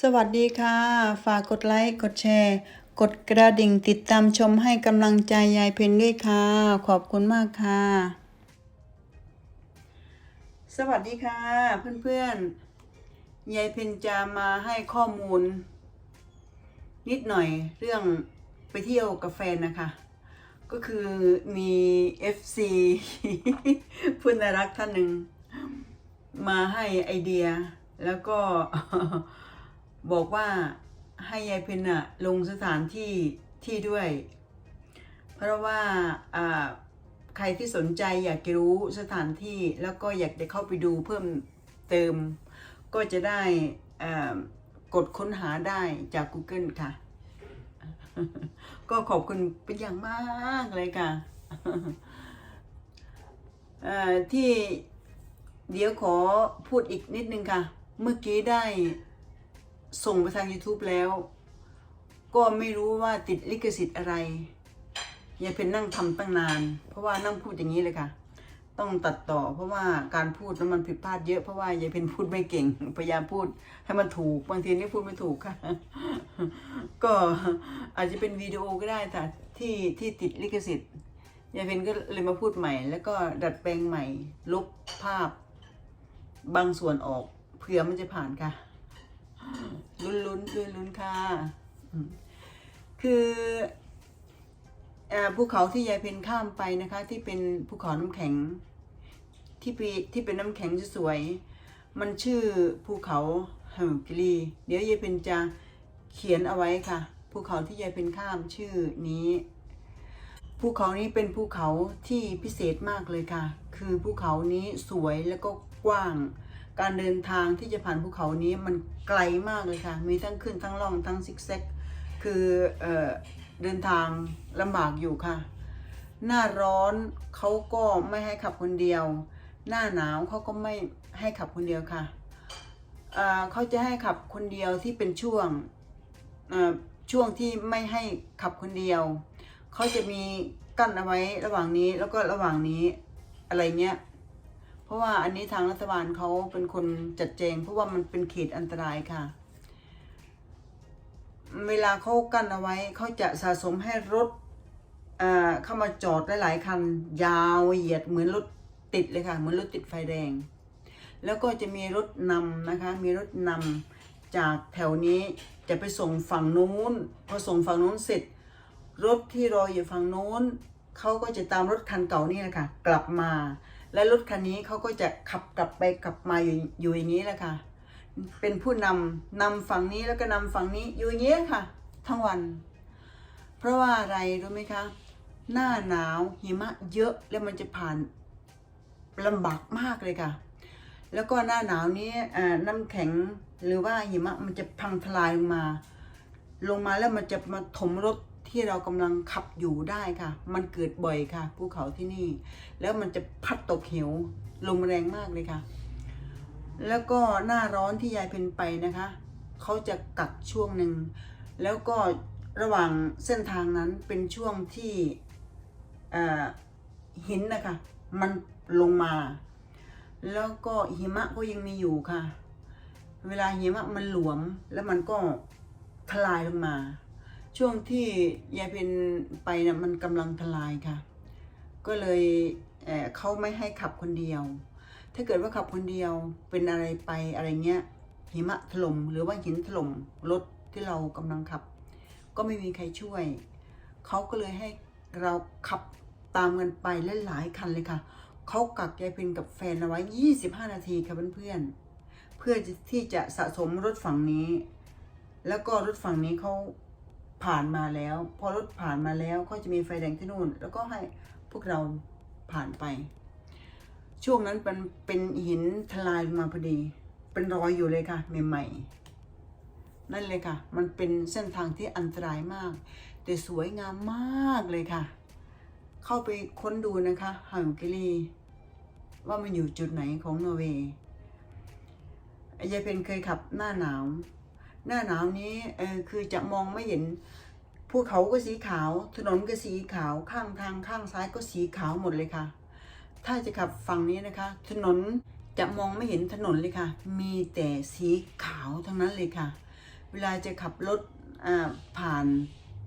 สวัสดีค่ะ ฝากกดไลค์กดแชร์ กดกระดิ่งติดตามชมให้กำลังใจยายเพนด้วยค่ะ ขอบคุณมากค่ะ สวัสดีค่ะ เพื่อนๆยายเพนจะมาให้ข้อมูล นิดหน่อยเรื่องไปเที่ยวกับแฟนนะคะ ก็คือมี FC เพื่อนน่ารักท่านหนึ่งมาให้ไอเดียแล้วก็ บอกว่าให้ยายเพนอะลงสถานที่ที่ด้วย เพราะว่าใครที่สนใจอยากจะรู้สถานที่แล้วก็อยากจะเข้าไปดูเพิ่มเติม ก็จะได้กดค้นหาได้จาก Google ค่ะ ก็ขอบคุณเป็นอย่างมากเลยค่ะที่เดี๋ยวขอพูดอีกนิดนึงค่ะ เมื่อกี้ได้ ส่งไปทาง YouTube แล้ว ก็ไม่รู้ว่าติดลิขสิทธิ์อะไรยายเพนนั่งทำตั้งนาน เพราะว่านั่งพูดอย่างนี้เลยค่ะ ต้องตัดต่อ เพราะว่าการพูดแล้วมันผิดพลาดเยอะเพราะว่ายายเพนพูดไม่เก่ง พยายามพูดให้มันถูกบางทีนี่พูดไม่ถูกค่ะ ก็อาจจะเป็นวิดีโอก็ได้แต่ที่ที่ติดลิขสิทธิ์ยายเพนก็เลยมาพูดใหม่ แล้วก็ดัดแปลงใหม่ ลบภาพ บางส่วนออกเผื่อมันจะผ่านค่ะ ลุ้นลุ้นลุ้นลุ้นค่ะคือภูเขาที่ยายเพนข้ามไปนะคะ ที่เป็นภูเขาน้ำแข็ง ที่ปีที่เป็นน้ำแข็งสวยๆมันชื่อภูเขาเฮอร์กิลีเดี๋ยวยายเพนจะเขียนเอาไว้ค่ะภูเขาที่ยายเพนข้ามชื่อนี้ภูเขานี้เป็นภูเขาที่พิเศษมากเลยค่ะ คือภูเขานี้สวยแล้วก็กว้าง การเดินทางที่จะผ่านภูเขานี้มันไกลมากเลยค่ะ มีทั้งขึ้นทั้งล่องทั้งซิกแซก คือเออเดินทางลำบากอยู่ค่ะ หน้าร้อนเขาก็ไม่ให้ขับคนเดียว หน้าหนาวเขาก็ไม่ให้ขับคนเดียวค่ะเเขาจะให้ขับคนเดียวที่เป็นช่วงช่วงที่ไม่ให้ขับคนเดียว เขาจะมีกั้นเอาไว้ระหว่างนี้แล้วก็ระหว่างนี้อะไรเงี้ย ราะว่าอันนี้ทางรัฐบาลเขาเป็นคนจัดแจง เพราะว่ามันเป็นเขตอันตรายค่ะ เวลาเขากั้นเอาไว้เขาจะสะสมให้รถเข้ามาจอดหลายๆคัน ยาวเหยียดเหมือนรถติดเลยค่ะ เหมือนรถติดไฟแดง แล้วก็จะมีรถนำนะคะ มีรถนำจากแถวนี้จะไปส่งฝั่งนู้น พอส่งฝั่งนู้นเสร็จ รถที่รออยู่ฝั่งนู้นเขาก็จะตามรถคันเก่านี่นะคะกลับมา และรถคันนี้เขาก็จะขับกลับไปกลับมาอยู่อยู่อย่างนี้แหละค่ะ เป็นผู้นำนำฝั่งนี้แล้วก็นำฝั่งนี้อยู่อย่างนี้ค่ะ ทั้งวัน เพราะว่าอะไรรู้ไหมคะ หน้าหนาวหิมะเยอะแล้วมันจะผ่านลำบากมากเลยค่ะ แล้วก็หน้าหนาวนี้น้ำแข็งหรือว่าหิมะมันจะพังทลายลงมา ลงมาแล้วมันจะมาถมรถ ที่เรากำลังขับอยู่ได้ค่ะ มันเกิดบ่อยค่ะภูเขาที่นี่ แล้วมันจะพัดตกเหวลมแรงมากเลยค่ะ แล้วก็หน้าร้อนที่ยายเพนไปนะคะเขาจะกักช่วงหนึ่งแล้วก็ระหว่างเส้นทางนั้นเป็นช่วงที่หินนะคะมันลงมา แล้วก็หิมะก็ยังมีอยู่ค่ะ เวลาหิมะมันหลวมแล้วมันก็ทลายลงมา ช่วงที่ยายเพนไปนะมันกำลังทลายค่ะ ก็เลยเอ่อเขาไม่ให้ขับคนเดียว ถ้าเกิดว่าขับคนเดียวเป็นอะไรไปอะไรเงี้ยหิมะถล่มหรือว่าหินถล่มรถที่เรากำลังขับ ก็ไม่มีใครช่วย เขาก็เลยให้เราขับตามกันไปหลายคันเลยค่ะ เขากักยายเพนกับแฟนเอาไว้ 25 นาทีค่ะเพื่อนๆเพื่อที่จะสะสมรถฝั่งนี้ แล้วก็รถฝั่งนี้เขา ผ่านมาแล้ว พอรถผ่านมาแล้วเขาจะมีไฟแดงที่นู่น แล้วก็ให้พวกเราผ่านไป ช่วงนั้นเป็นเป็นหินทลายลงมาพอดี เป็นรอยอยู่เลยค่ะ ใหม่ๆนั่นเลยค่ะ มันเป็นเส้นทางที่อันตรายมาก แต่สวยงามมากเลยค่ะ เข้าไปค้นดูนะคะฮังกิลีว่ามันอยู่จุดไหนของนอร์เวย์ยายเพนเคยขับหน้าหนาว หน้าหนาวนี้เออคือจะมองไม่เห็นภูเขาก็สีขาว ถนนก็สีขาว ข้างทางข้างซ้ายก็สีขาวหมดเลยค่ะ ถ้าจะขับฝั่งนี้นะคะ ถนนจะมองไม่เห็นถนนเลยค่ะ มีแต่สีขาวทั้งนั้นเลยค่ะ เวลาจะขับรถผ่าน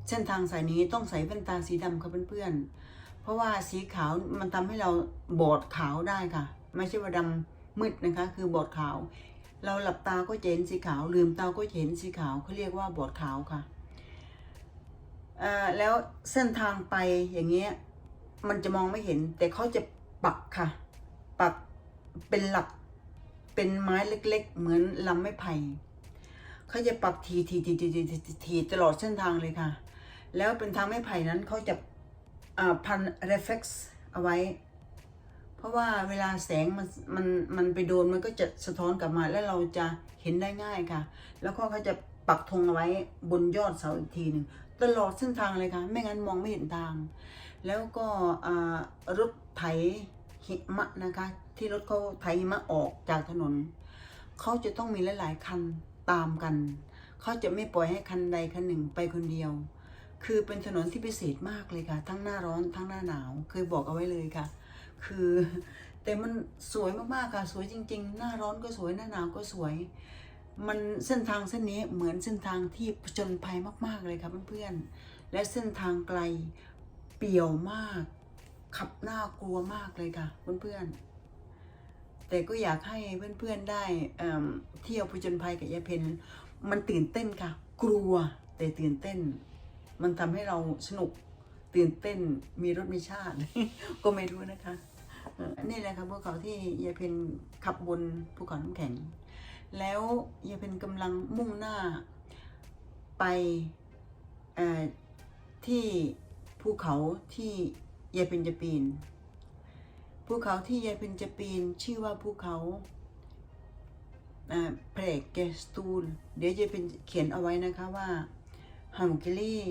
เส้นทางสายนี้ต้องใส่แว่นตาสีดำค่ะเพื่อนๆ เพราะว่าสีขาวมันทำให้เราบอดขาวได้ค่ะ ไม่ใช่ว่าดำมืดนะคะ คือบอดขาว เราหลับตาก็จะเห็นสีขาว ลืมตาก็จะเห็นสีขาวเขาเรียกว่าบอดขาวค่ะแล้วเส้นทางไปอย่างเงี้ยมันจะมองไม่เห็น แต่เขาจะปักค่ะ ปักเป็นหลักเป็นไม้เล็ก ๆ เหมือนลำไม้ไผ่เขาจะปักทีทีทีทีทีทีทีตลอดเส้นทางเลยค่ะ แล้วเป็นทางไม้ไผ่นั้นเขาจะพัน reflex เอาไว้ ราะว่าเวลาแสงมันมันมันไปโดนมันก็จะสะท้อนกลับมา แล้วเราจะเห็นได้ง่ายค่ะ แล้วก็เขาจะปักธงเอาไว้บนยอดเสาอีกทีหนึ่งตลอดเส้นทางเลยค่ะ ไม่งั้นมองไม่เห็นทาง แล้วก็รถไถหิมะนะคะ ที่รถเขาไถหิมะออกจากถนนเขาจะต้องมีหลายๆคันตามกันเขาจะไม่ปล่อยให้คันใดคันหนึ่งไปคนเดียว คือเป็นถนนที่พิเศษมากเลยค่ะ ทั้งหน้าร้อนทั้งหน้าหนาว เคยบอกเอาไว้เลยค่ะ คือ แต่มันสวยมากๆค่ะ สวยจริง ๆ หน้าร้อนก็สวยหน้าหนาวก็สวย มันเส้นทางเส้นนี้เหมือนเส้นทางที่ผจญภัยมาก ๆเลยค่ะเพื่อนๆและเส้นทางไกลเปี่ยวมาก ขับหน้ากลัวมากเลยค่ะเพื่อนๆแต่ก็อยากให้เพื่อนๆได้เที่ยวผจญภัยกับยายเพนมันตื่นเต้นค่ะ กลัวแต่ตื่นเต้น มันทำให้เราสนุก ตื่นเต้นมีรสมีชาติ ก็ไม่รู้นะคะ นี่แหละค่ะภูเขาที่ยายเพนขับบนภูเขาน้ำแข็ง แล้วยายเพนกำลังมุ่งหน้าไปที่ภูเขาที่ยายเพนจะปีนภูเขาที่ยายเพนจะปีนชื่อว่าภูเขาเพลกเกสตูล เดี๋ยวยายเพนเขียนเอาไว้นะคะว่าฮัมกิลี่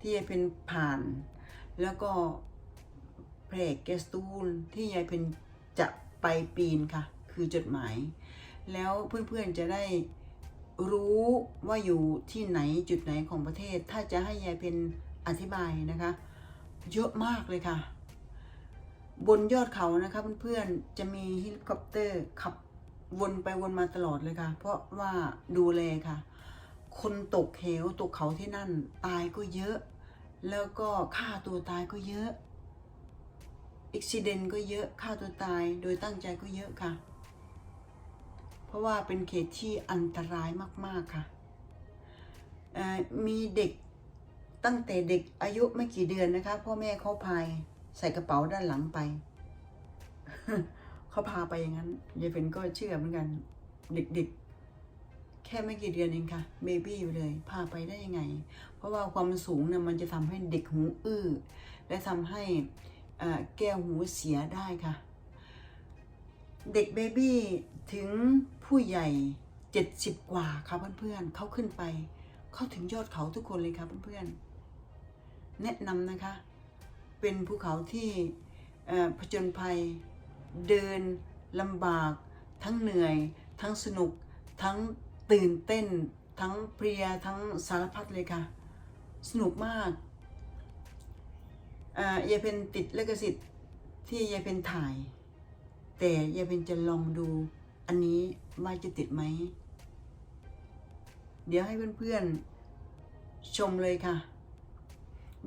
ที่ยายเป็นผ่าน แล้วก็เพลกเกสตูลที่ยายเป็นจะไปปีนค่ะ คือจดหมาย แล้วเพื่อนๆจะได้รู้ว่าอยู่ที่ไหนจุดไหนของประเทศ ถ้าจะให้ยายเป็นอธิบายนะคะ เยอะมากเลยค่ะ บนยอดเขานะคะเพื่อนๆจะมีเฮลิคอปเตอร์ขับวนไปวนมาตลอดเลยค่ะ เพราะว่าดูแลค่ะ คนตกเหวตกเขาที่นั่นตายก็เยอะ แล้วก็ฆ่าตัวตายก็เยอะอุบิเหตุก็เยอะฆ่าตัวตายโดยตั้งใจก็เยอะค่ะ เพราะว่าเป็นเขตที่อันตรายมาก ๆ ค่ะ มีเด็กตั้งแต่เด็กอายุไม่กี่เดือนนะคะ พ่อแม่เขาพายใส่กระเป๋าด้านหลังไป เขาพาไปอย่างนั้นยายเป็นก็เชื่อเหมือนกัน เด็ก ๆ แค่ไม่กี่เดือนเองค่ะเบบี้อยู่เลยพาไปได้ยังไง เพราะว่าความสูงเนี่ยมันจะทำให้เด็กหูอื้อและทำให้แก้วหูเสียได้ค่ะ เด็กเบบี้ถึงผู้ใหญ่70กว่าค่ะเพื่อนๆเขาขึ้นไป เขาถึงยอดเขาทุกคนเลยค่ะเพื่อนๆ แนะนำนะคะ เป็นภูเขาที่ผจญภัยเดินลำบาก ทั้งเหนื่อย ทั้งสนุกทั้ง ตื่นเต้นทั้งเพลียทั้งสารพัดเลยค่ะ สนุกมากอ่ายายเพนติดเลกสิทธิ์ที่ยายเพนถ่าย แต่ยายเพนจะลองดูอันนี้ว่าจะติดไหม เดี๋ยวให้เพื่อนๆชมเลยค่ะ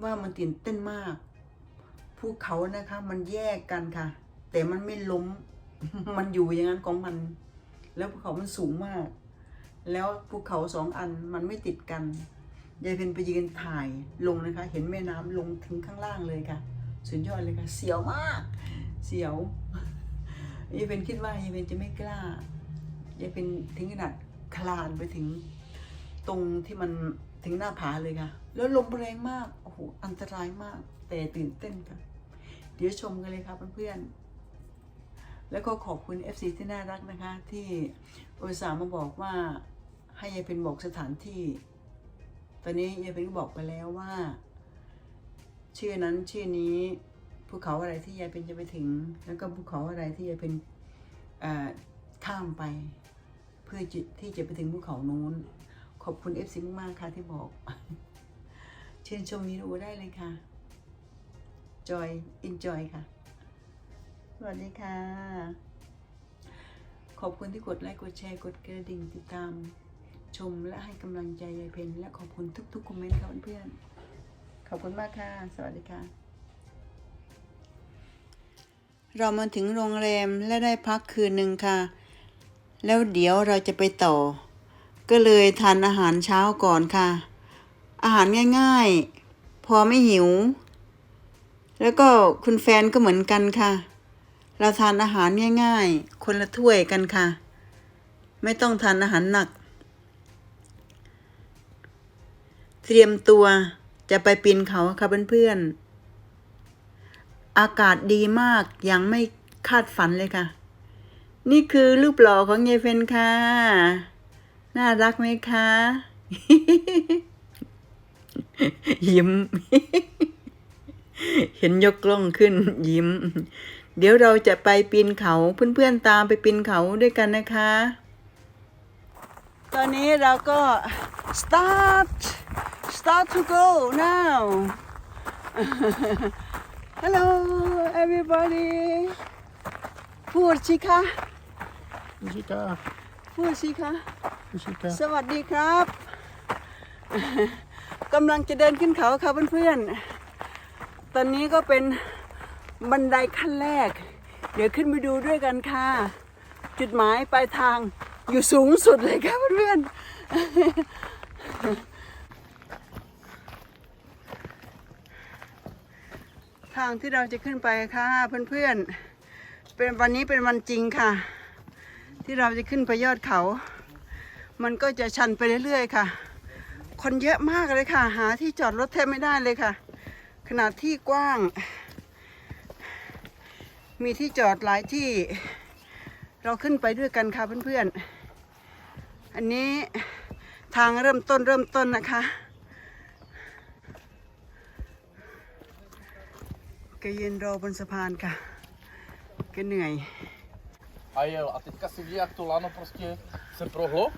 ว่ามันตื่นเต้นมากภูเขานะคะ มันแยกกันค่ะ แต่มันไม่ล้ม มันอยู่อย่างนั้นของมัน แล้วภูเขามันสูงมาก แล้วภูเขาสองอันมันไม่ติดกันยายเพนไปยืนถ่ายลงนะคะ เห็นแม่น้ำลงถึงข้างล่างเลยค่ะ สุดยอดเลยค่ะ เสียวมาก เสียวยายเพนคิดว่ายายเพนจะไม่กล้ายายเพนถึงขนาดคลานไปถึงตรงที่มันถึงหน้าผาเลยค่ะ แล้วลมแรงมาก โอ้โห อันตรายมาก แต่ตื่นเต้นค่ะ เดี๋ยวชมกันเลยค่ะเพื่อนๆ แล้วก็ขอบคุณ FC ที่น่ารักนะคะ ที่อุตส่าห์มาบอกว่า ให้ยายเป็นบอกสถานที่ ตอนนี้ยายเป็นก็บอกไปแล้วว่าชื่อนั้นชื่อนี้ภูเขาอะไรที่ยายเป็นจะไปถึง แล้วก็ภูเขาอะไรที่ยายเป็นข้ามไป เพื่อจะที่จะไปถึงภูเขานู้น ขอบคุณ FC มากๆค่ะที่บอกเชิญชมนี้ดูได้เลยค่ะจอย enjoy ค่ะ สวัสดีค่ะ ขอบคุณที่กดไลค์กดแชร์กดกระดิ่งติดตาม ชมและให้กำลังใจยายเพนและขอบคุณทุกๆคอมเมนต์ค่ะเพื่อนๆขอบคุณมากค่ะ สวัสดีค่ะ เรามาถึงโรงแรมและได้พักคืนหนึ่งค่ะ แล้วเดี๋ยวเราจะไปต่อ ก็เลยทานอาหารเช้าก่อนค่ะ อาหารง่ายๆ พอไม่หิว แล้วก็คุณแฟนก็เหมือนกันค่ะ เราทานอาหารง่ายๆ คนละถ้วยกันค่ะ ไม่ต้องทานอาหารหนัก เตรียมตัวจะไปปีนเขาค่ะเพื่อนๆ อากาศดีมากยังไม่คาดฝันเลยค่ะ นี่คือรูปหล่อของยายเฟนค่ะ น่ารักไหมคะ ยิ้ม เห็นยกกล้องขึ้นยิ้ม เดี๋ยวเราจะไปปีนเขาเพื่อนๆตามไปปีนเขาด้วยกันนะคะ ตอนนี้เราก็ start start to go now hello everybody พูดสิคะ Muzika, พูดสิคะ muzika. สวัสดีครับกำลังจะเดินขึ้นเขาค่ะเพื่อนๆ ตอนนี้ก็เป็นบันไดขั้นแรก เดี๋ยวขึ้นไปดูด้วยกันค่ะ จุดหมายปลายทาง อยู่สูงสุดเลยค่ะเพื่อนๆทางที่เราจะขึ้นไปค่ะเพื่อนๆ เป็นวันนี้เป็นวันจริงค่ะ ที่เราจะขึ้นไปยอดเขา มันก็จะชันไปเรื่อยๆค่ะ คนเยอะมากเลยค่ะ หาที่จอดรถแทบไม่ได้เลยค่ะ ขนาดที่กว้าง มีที่จอดหลายที่เราขึ้นไปด้วยกันค่ะเพื่อนๆ อันนี้ทางเริ่มต้นเริ่มต้นนะคะก็ยืนรอบนสะพานค่ะก็เหนื่อย A jel. A teďka si vidí, jak to lano prostě se prohlo.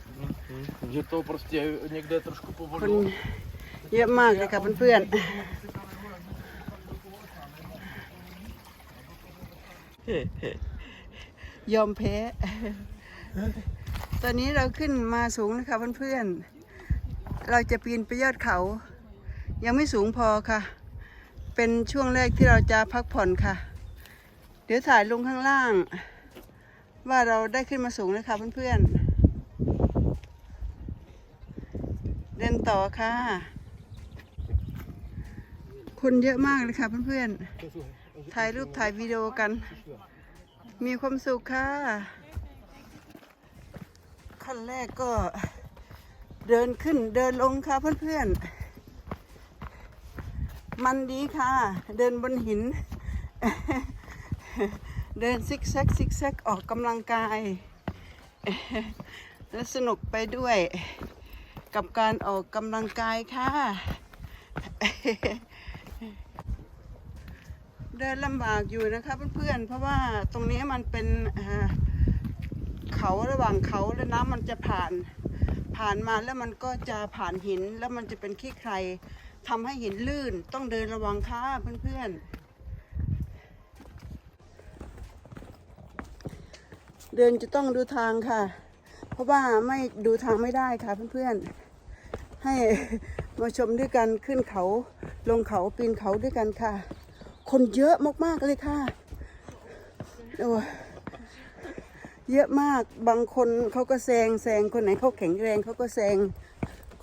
Že to prostě někde trošku คน povodilo. เยอะมากเลยค่ะเพื่อนๆยอมแพ้ ตอนนี้เราขึ้นมาสูงนะคะเพื่อนๆ เราจะปีนไปยอดเขา ยังไม่สูงพอค่ะ เป็นช่วงแรกที่เราจะพักผ่อนค่ะ เดี๋ยวถ่ายลงข้างล่าง ว่าเราได้ขึ้นมาสูงแล้วค่ะเพื่อนๆ เดินต่อค่ะ คนเยอะมากเลยค่ะเพื่อนๆ ถ่ายรูปถ่ายวิดีโอกัน มีความสุขค่ะ ขั้นแรกก็เดินขึ้นเดินลงค่ะเพื่อนๆ มันดีค่ะ เดินบนหิน เดินซิกแซกซิกแซกออกกำลังกาย และสนุกไปด้วยกับการออกกำลังกายค่ะ เดินลำบากอยู่นะคะเพื่อนๆ เพราะว่าตรงนี้มันเป็นอ่า เขาระหว่างเขาและน้ำมันจะผ่าน ผ่านมาแล้วมันก็จะผ่านหินแล้วมันจะเป็นขี้ใครทำให้หินลื่นต้องเดินระวังค่ะเพื่อนๆ เดินจะต้องดูทางค่ะ เพราะว่าไม่ดูทางไม่ได้ค่ะเพื่อนๆ ให้มาชมด้วยกันขึ้นเขาลงเขาปีนเขาด้วยกันค่ะ คนเยอะมากๆเลยค่ะโอ้ เยอะมาก บางคนเขาก็แซงแซงคนไหนเขาแข็งแรงเขาก็แซง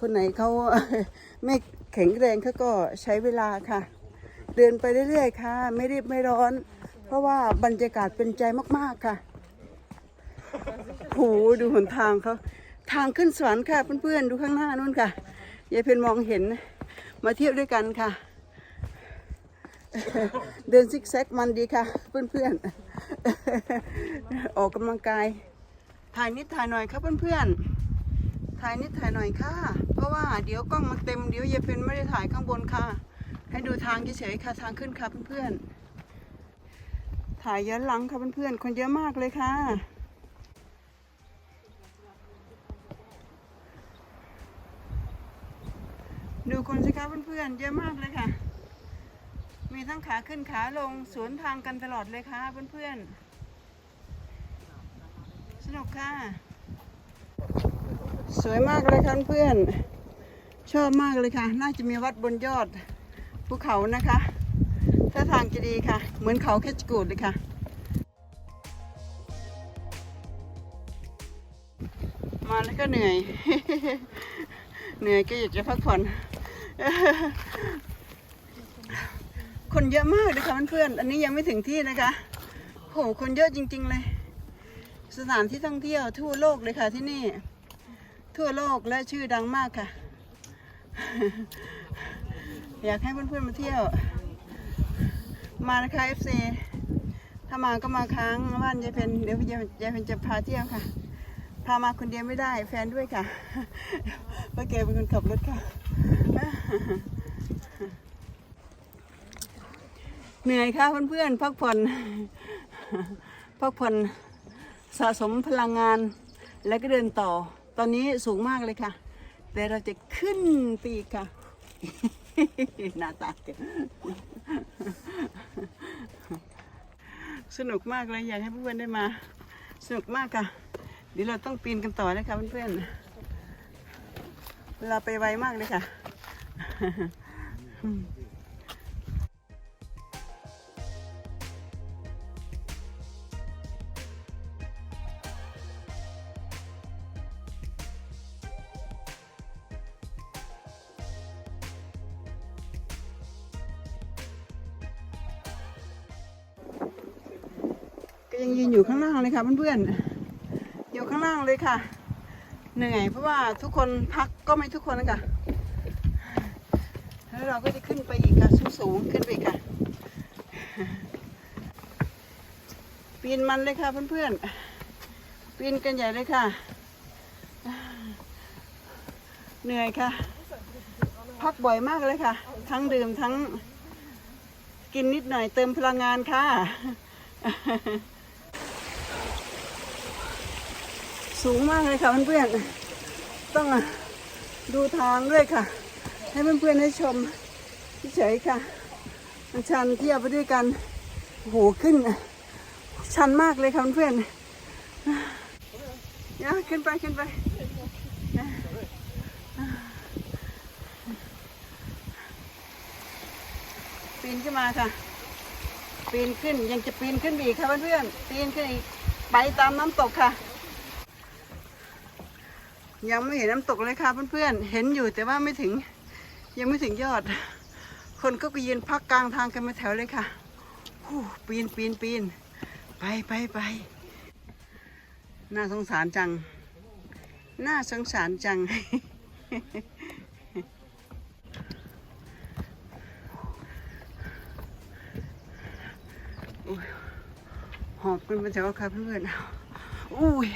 คนไหนเขาไม่แข็งแรงเขาก็ใช้เวลาค่ะ เดินไปเรื่อยๆค่ะ ไม่รีบไม่ร้อน เพราะว่าบรรยากาศเป็นใจมากๆค่ะโหดูหนทางเขาทางขึ้นสวรรค์ค่ะเพื่อนๆดูข้างหน้านู่นค่ะยายเพนมองเห็นมาเที่ยวด้วยกันค่ะ เดินซิกแซกมันดีค่ะ เพื่อนๆ ออกกำลังกาย ถ่ายนิดถ่ายหน่อยครับเพื่อนๆ ถ่ายนิดถ่ายหน่อยค่ะ เพราะว่าเดี๋ยวกล้องมันเต็มเดี๋ยวยายเพนไม่ได้ถ่ายข้างบนค่ะ ให้ดูทางเฉยๆค่ะทางขึ้นค่ะเพื่อนๆ ถ่ายย้อนหลังค่ะเพื่อนๆ คนเยอะมากเลยค่ะดูคนสิคะเพื่อนๆ เยอะมากเลยค่ะ มีทั้งขาขึ้นขาลงสวนทางกันตลอดเลยค่ะเพื่อนๆ สนุกค่ะ สวยมากเลยค่ะเพื่อน ชอบมากเลยค่ะ น่าจะมีวัดบนยอดภูเขานะคะถ้าทางจะดีค่ะ เหมือนเขาแคชกูดเลยค่ะ มาแล้วก็เหนื่อย เหนื่อยก็อยากจะพักผ่อน คนเยอะมากเลยค่ะเพื่อนๆอันนี้ยังไม่ถึงที่นะคะโหคนเยอะจริง ๆ เลย สถานที่ท่องเที่ยวทั่วโลกเลยค่ะที่นี่ ทั่วโลกและชื่อดังมากค่ะ อยากให้เพื่อนๆมาเที่ยว มานะคะ FC ถ้ามาก็มาค้างบ้านยายเพนเดี๋ยวยายยายเพนจะพาเที่ยวค่ะ พามาคนเดียวไม่ได้แฟนด้วยค่ะเพราะแกเป็นคนขับรถค่ะ เหนื่อยค่ะเพื่อนๆพักผ่อนพักผ่อนสะสมพลังงาน แล้วก็เดินต่อ ตอนนี้สูงมากเลยค่ะ แต่เราจะขึ้นปีกค่ะหน้าตาเก่งสนุกมากเลยอยากให้เพื่อนๆได้มา สนุกมากค่ะ เดี๋ยวเราต้องปีนกันต่อนะคะเพื่อนๆเวลาไปไวมากเลยค่ะ ยังยืนอยู่ข้างล่างเลยค่ะเพื่อนๆอยู่ข้างล่างเลยค่ะ เหนื่อยเพราะว่าทุกคนพักก็ไม่ทุกคนนะคะแล้วเราก็จะขึ้นไปอีกค่ะสูงๆขึ้นไปค่ะ ปีนมันเลยค่ะเพื่อนๆปีนกันใหญ่เลยค่ะ เหนื่อยค่ะ พักบ่อยมากเลยค่ะ ทั้งดื่มทั้งกินนิดหน่อยเติมพลังงานค่ะ สูงมากเลยค่ะเพื่อนๆต้องดูทางด้วยค่ะ ให้เพื่อนๆได้ชมเฉยๆค่ะมันชันเทียบไปด้วยกันโหขึ้น ชันมากเลยค่ะเพื่อนๆเนี่ยขึ้นไปขึ้นไปปีนขึ้นมาค่ะ ปีนขึ้นยังจะปีนขึ้นอีกค่ะเพื่อนๆปีนขึ้นอีกไปตามน้ำตกค่ะ ยังไม่เห็นน้ำตกเลยค่ะเพื่อนๆ เห็นอยู่แต่ว่าไม่ถึงยังไม่ถึงยอด คนก็ไปยืนพักกลางทางกันมาแถวเลยค่ะปีนปีนปีนไปไปไปน่าสงสารจัง น่าสงสารจัง หอบกันมาแถวค่ะเพื่อนๆอุ้ย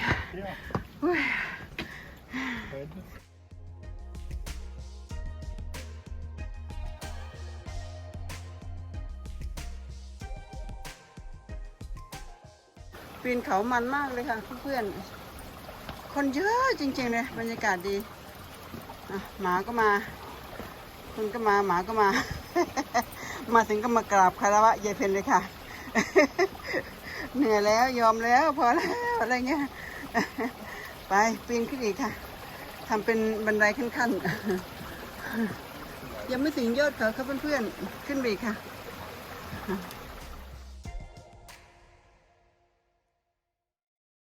อุ้ย ปีนเขามันมากเลยค่ะเพื่อนๆ คนเยอะจริงๆเลยบรรยากาศดีหมาก็มา คนก็มาหมาก็มา มาถึงก็มากราบคารวะยายเพนเลยค่ะ เหนื่อยแล้วยอมแล้วพอแล้วอะไรเงี้ย ไปปีนขึ้นอีกค่ะ ทำเป็นบันไดขั้นๆยังไม่ถึงยอดเขาครับเพื่อนๆ ขึ้นไปค่ะ